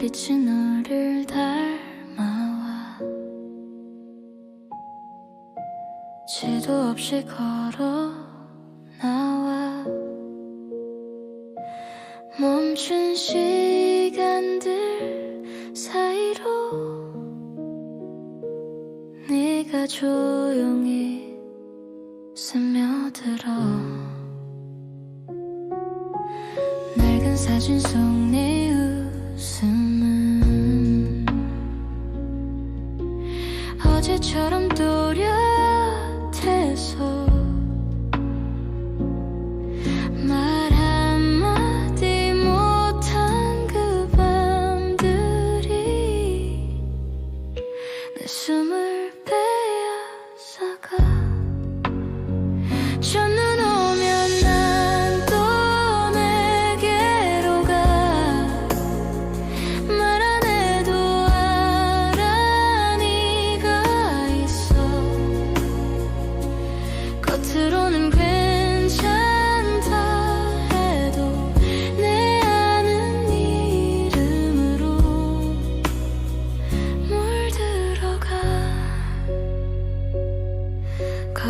불빛이 너를 닮아와. 지도 없이 걸어 나와. 멈춘 시간들 사이로 네가 조용히 스며들어. 낡은 사진 속내 어제처럼 또렷해서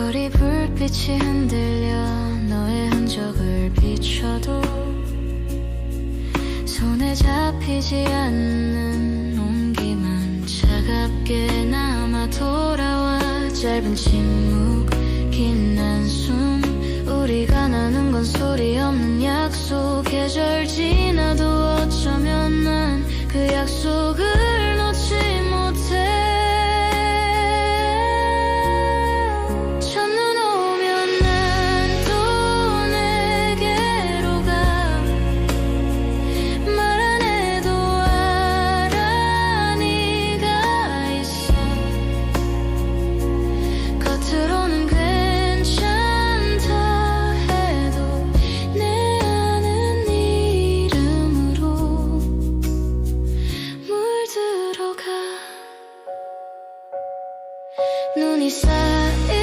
거리 불빛이 흔들려 너의 흔적을 비춰도 손에 잡히지 않는 온기만 차갑게 남아 돌아와. 짧은 침묵 긴 한숨 우리가 나눈 건 소리 없는 약속. 계절 지나도 어쩌면 난 그 약속 non hi sei